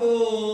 과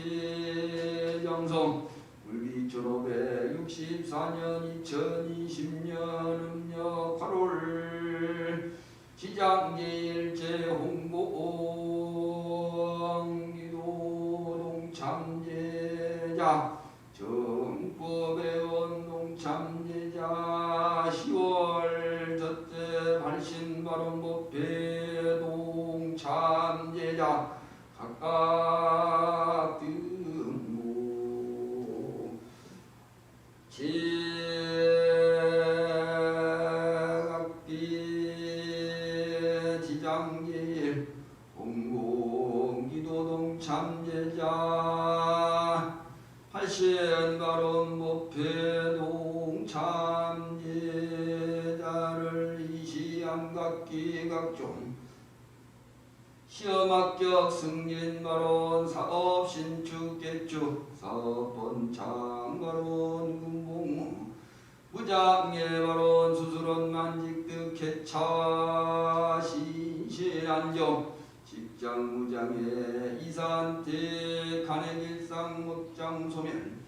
지극지 정성. 물비 졸업에 64년 2020년 음력 8월 지장제일제 홍보 기 각종 시험 합격 승진 발언 사업 신축 개축 사업 번창 발언 군복무 무장예 발언 수술원 만직득 개차. 신실안정 직장 무장예 이산태 간행일상 목장 소멸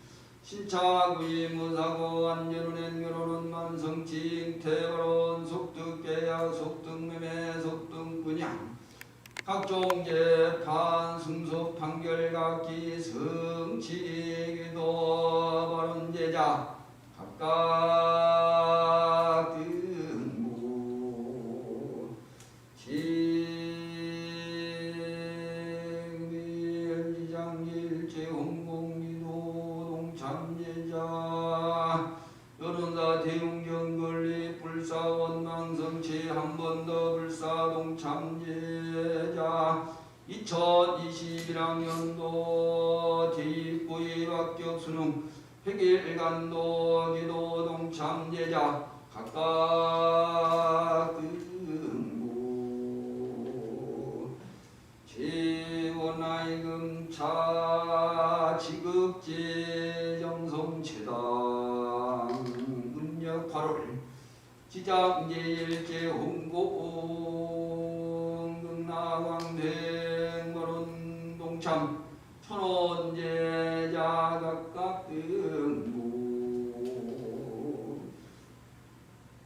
신차구이 무사고 안전운행 결혼은 만성칭 태발언 속득 계약 속득 매매 속득 분양. 각종 재판 승소 판결 각기 성취기도 바른 제자. 각각 지장제일제 홍고 능나광대머론 동참 천원제자 각각 등무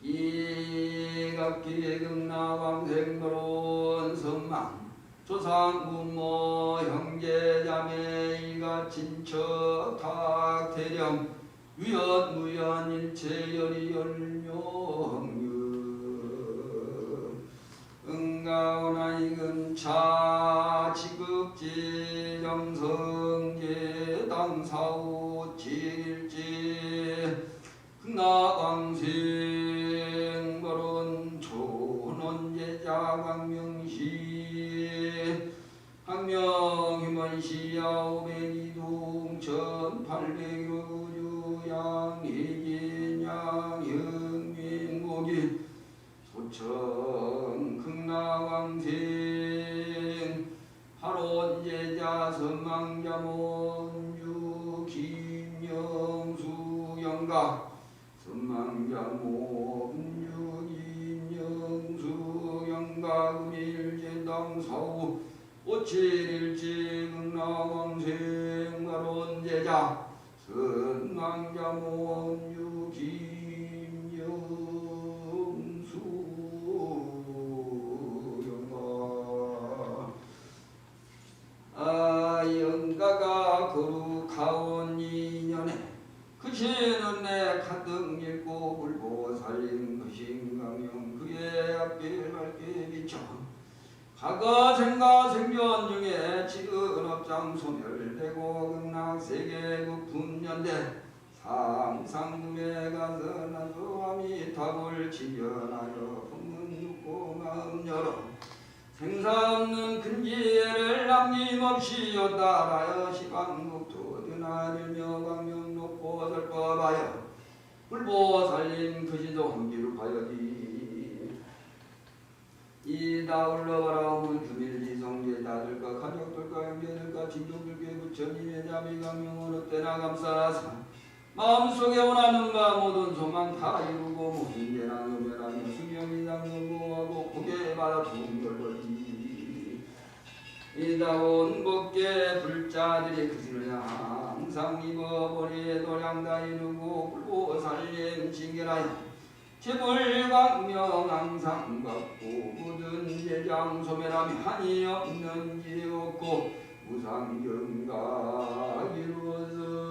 이각기금나광생거론 선망 조상부모 형제자매 이가 친척 탁 대령 위연 무연 일체 열이 열명 유 응가오나 이금 차 지극지 정성계 당사우 질지 나광생 거론 초논제자 광명시 항명희먼시 야오백이동 천팔백여 소청 극나광생 하론제자 선망자 몬주 김영수 영가. 선망자모 은주 김영수 영가 금일제당 사후. 오칠일지 극나광생 가론제자. 선망자 몬주 거룩하온 이년에 그 시는 내 가득 읽고 불고 살린 그 신강령 그의 앞길 밝게 비춰 과거 생각 생전 중에 지은 업장 소멸되고 극락 세계 그 분연대 항상 눈에 가서 나조함이 답을 지변하여 품문 눕고 마음 열어 생사 없는 큰 기회를 남김없이 따라여 드 나들며 광명 높고 설법하여 불보 살림 그시도 한기로 가여디. 이다 올라가라 오면 주밀지 성계 다들과 가족들과 형제들과 친족들께 부처님의 자비 어느 때나 감사하사 마음속에 원하는 바 모든 소망 다 이루고 모든 죄나 요멸하며 수명이 당연고하고 복에 받아 동결거지 이다온 법계 불자들이 그들을 항상 입어버리 도량다 이루고 불보 살림 징계하여 제불광명 항상 받고 모든 제장 소멸함이 한이 없는 길이 없고 무상경가 이루어서